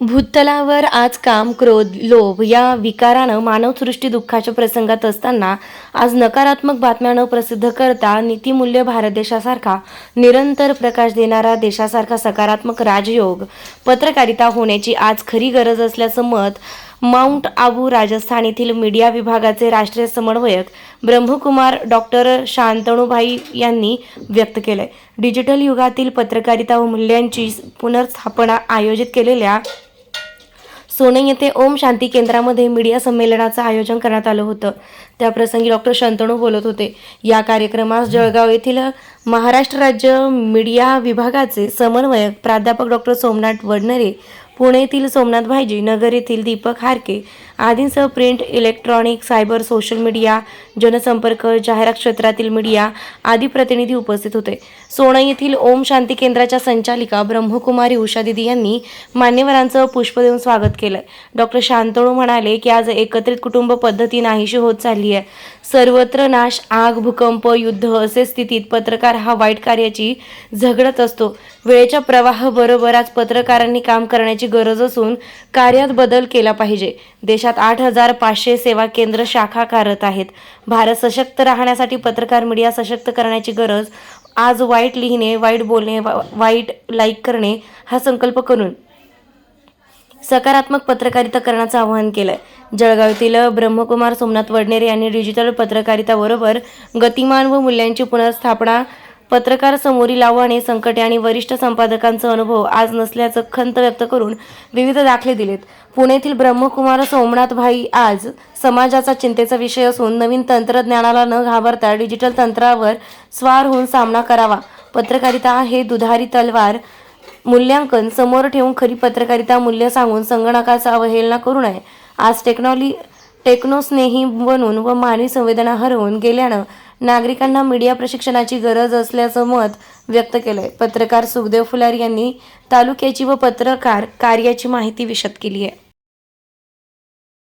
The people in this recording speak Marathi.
भूतलावर आज काम क्रोध लोभ या विकारानं मानवसृष्टी दुःखाच्या प्रसंगात असताना आज नकारात्मक बातम्या न प्रसिद्ध करता नीतिमूल्य भारत देशासारखा निरंतर प्रकाश देणारा देशासारखा सकारात्मक राजयोग पत्रकारिता होण्याची आज खरी गरज असल्याचं मत माउंट आबू राजस्थान येथील मीडिया विभागाचे राष्ट्रीय समन्वयक ब्रह्मकुमार डॉक्टर शांतणूभाई यांनी व्यक्त केलंय. डिजिटल युगातील पत्रकारिता व मूल्यांची पुनर्स्थापना आयोजित केलेल्या सोने येथे ओम शांती केंद्रामध्ये मीडिया संमेलनाचं आयोजन करण्यात आलं होतं. त्याप्रसंगी डॉक्टर शंतणू बोलत होते. या कार्यक्रमास जळगाव येथील महाराष्ट्र राज्य मीडिया विभागाचे समन्वयक प्राध्यापक डॉक्टर सोमनाथ वडनरे पुणे येथील सोमनाथ भाईजी नगर येथील दीपक हारके आदींसह print electronic cyber social media जनसंपर्क जाहिरात क्षेत्रातील मीडिया आदी प्रतिनिधी उपस्थित होते. सोनई येथील ओम शांती केंद्राच्या संचालिका ब्रह्मकुमारी उषा दिदी यांनी मान्यवरांचं पुष्प देऊन स्वागत केलंय. डॉक्टर शांतणू म्हणाले की आज एकत्रित कुटुंब पद्धती नाहीशी होत चालली आहे. सर्वत्र नाश आग भूकंप युद्ध असे स्थितीत पत्रकार हा वाईट कार्याची झगडत असतो. वेळेच्या प्रवाहाबरोबर आज पत्रकारांनी काम करण्याची गरज असून कार्यात बदल केला पाहिजे. देशात आठ हजार पाचशे सेवा केंद्र शाखा कार्यरत आहेत. भारत सशक्त राहण्यासाठी पत्रकार मीडिया सशक्त करण्याची गरज आज वाईट लिहिणे वाईट बोलणे वाईट लाईक करणे हा संकल्प करून सकारात्मक पत्रकारिता करण्याचं आवाहन केलंय. जळगावतील ब्रह्मकुमार सोमनाथ वडनेरे यांनी डिजिटल पत्रकारिताबरोबर गतिमान व मूल्यांची पुनर्स्थापना पत्रकार समोरील आव्हाने संकटे आणि वरिष्ठ संपादकांचा अनुभव आज नसल्याचं खंत व्यक्त करून विविध दाखले दिलेत. पुण्यातील ब्रह्मकुमार सोमनाथ भाई आज समाजाचा चिंतेचा विषय असून नवीन तंत्रज्ञानाला न घाबरता डिजिटल तंत्रावर स्वार होऊन सामना करावा. पत्रकारिता हे दुधारी तलवार. मूल्यांकन समोर ठेवून खरी पत्रकारिता मूल्य सांगून संगणकाचा अवहेलना करू नये. आज टेक्नॉलॉजी टेक्नोस्नेही बनून व मानवी संवेदना हरवून गेल्यानं नागरिकांना मीडिया प्रशिक्षणाची गरज असल्याचं मत व्यक्त केलंय. पत्रकार सुखदेव फुलार यांनी तालुक्याची व पत्रकार कार्याची माहिती विशद केली आहे.